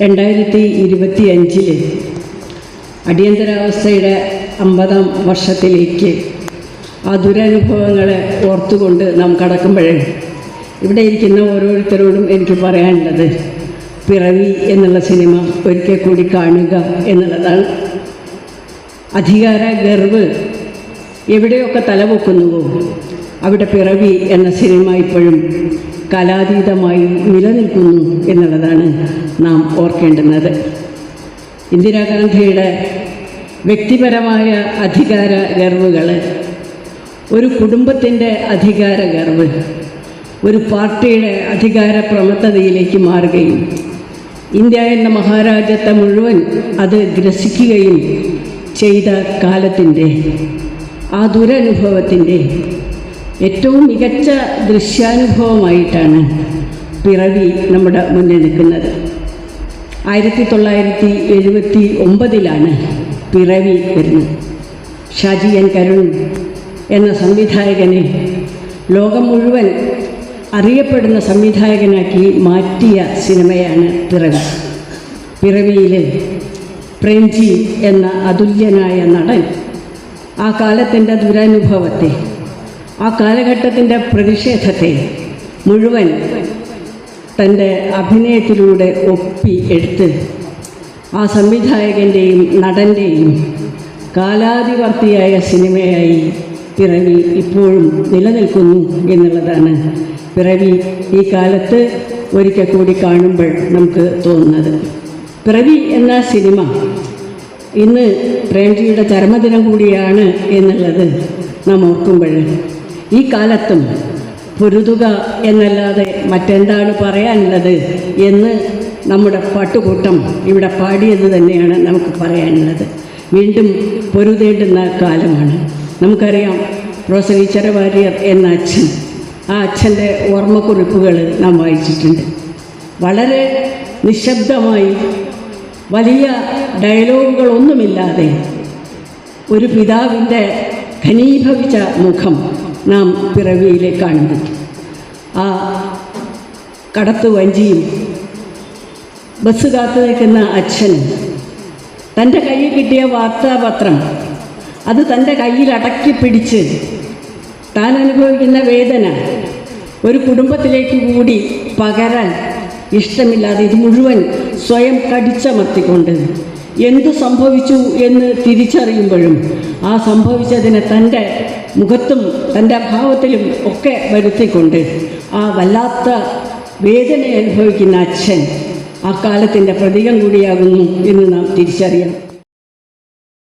രണ്ടായിരത്തി ഇരുപത്തി അഞ്ചിൽ അടിയന്തരാവസ്ഥയുടെ അമ്പതാം വർഷത്തിലേക്ക് ആ ദുരനുഭവങ്ങളെ ഓർത്തുകൊണ്ട് നാം കടക്കുമ്പോഴേ ഇവിടെ ഇരിക്കുന്ന ഓരോരുത്തരോടും എനിക്ക് പറയാനുള്ളത് പിറവി എന്നുള്ള സിനിമ ഒരിക്കൽ കൂടി കാണുക എന്നുള്ളതാണ്. അധികാര ഗർവ് എവിടെയൊക്കെ തലപൊക്കുന്നുവോ അവിടെ പിറവി എന്ന സിനിമ ഇപ്പോഴും കലാതീതമായി നിലനിൽക്കുന്നു എന്നുള്ളതാണ് നാം ഓർക്കേണ്ടുന്നത്. ഇന്ദിരാഗാന്ധിയുടെ വ്യക്തിപരമായ അധികാര ഗർവുകൾ ഒരു കുടുംബത്തിന്റെ അധികാര ഗർവ് ഒരു പാർട്ടിയുടെ അധികാര പ്രമത്തതയിലേക്ക് മാറുകയും ഇന്ത്യ എന്ന മഹാരാജ്യത്തെ മുഴുവൻ അത് ഗ്രസിക്കുകയും ചെയ്ത കാലത്തിന്റെ ആ ദുരനുഭവത്തിന്റെ ഏറ്റവും മികച്ച ദൃശ്യാനുഭവമായിട്ടാണ് പിറവി നമ്മുടെ മുന്നിൽ നിൽക്കുന്നത്. ആയിരത്തി തൊള്ളായിരത്തി എഴുപത്തി ഒമ്പതിലാണ് പിറവി വരുന്നത്. ഷാജി എൻ കരുൺ എന്ന സംവിധായകനെ ലോകം മുഴുവൻ അറിയപ്പെടുന്ന സംവിധായകനാക്കി മാറ്റിയ സിനിമയാണ് പിറവി. പിറവിയിലെ പ്രേംജി എന്ന അതുല്യനായ നടൻ ആ കാലത്തിന്റെ ദുരനുഭവത്തെ ആ കാലഘട്ടത്തിന്റെ പ്രതിഷേധത്തെ മുഴുവൻ തന്റെ അഭിനയത്തിലൂടെ ഒപ്പി എടുത്ത് ആ സംവിധായകന്റെയും നടന്റെയും കാലാതിവർത്തിയായ സിനിമയായി പിറവി ഇപ്പോഴും നിലനിൽക്കുന്നു എന്നുള്ളതാണ് പിറവി ഈ കാലത്ത് ഒരിക്കൽ കൂടി കാണുമ്പോൾ നമുക്ക് തോന്നുന്നത്. പിറവി എന്ന സിനിമ ഇന്ന് പ്രേംജിയുടെ ചരമദിനം കൂടിയാണ് എന്നുള്ളത് നാം ഓർക്കുമ്പോൾ ഈ കാലത്തും പൊരുതുക എന്നല്ലാതെ മറ്റെന്താണ് പറയാനുള്ളത് എന്ന് നമ്മുടെ പാട്ടുകൂട്ടം ഇവിടെ പാടിയത് തന്നെയാണ് നമുക്ക് പറയാനുള്ളത്. വീണ്ടും പൊരുതേണ്ടുന്ന കാലമാണ്. നമുക്കറിയാം ഈശ്വര വാര്യർ എന്ന അച്ഛൻ ആ അച്ഛന്റെ ഓർമ്മക്കുറിപ്പുകൾ നാം വായിച്ചിട്ടുണ്ട്. വളരെ നിശബ്ദമായി വലിയ ഡയലോഗുകളൊന്നുമില്ലാതെ ഒരു പിതാവിന്റെ ഘനീഭവിച്ച മുഖം നാം പിറവിയിലെ കാണുന്നത് ആ കടത്തു വഞ്ചിയും ബസ് കാത്തു നിൽക്കുന്ന അച്ഛൻ തന്റെ കയ്യിൽ കിട്ടിയ വാർത്താപത്രം അത് തന്റെ കയ്യിൽ അടക്കി പിടിച്ച് താൻ അനുഭവിക്കുന്ന വേദന ഒരു കുടുംബത്തിലേക്ക് കൂടി പകരാൻ ഇഷ്ടമില്ലാതെ ഇത് മുഴുവൻ സ്വയം കടിച്ചമർത്തിക്കൊണ്ട് എന്തു സംഭവിച്ചു എന്ന് തിരിച്ചറിയുമ്പോഴും ആ സംഭവിച്ചതിനെ തന്റെ മുഖത്തും തന്റെ അഭാവത്തിലും ഒക്കെ വരുത്തിക്കൊണ്ട് ആ വല്ലാത്ത വേദന അനുഭവിക്കുന്ന അച്ഛൻ ആ കാലത്തിന്റെ പ്രതീകം കൂടിയാകുന്നു എന്ന് നാം തിരിച്ചറിയണം.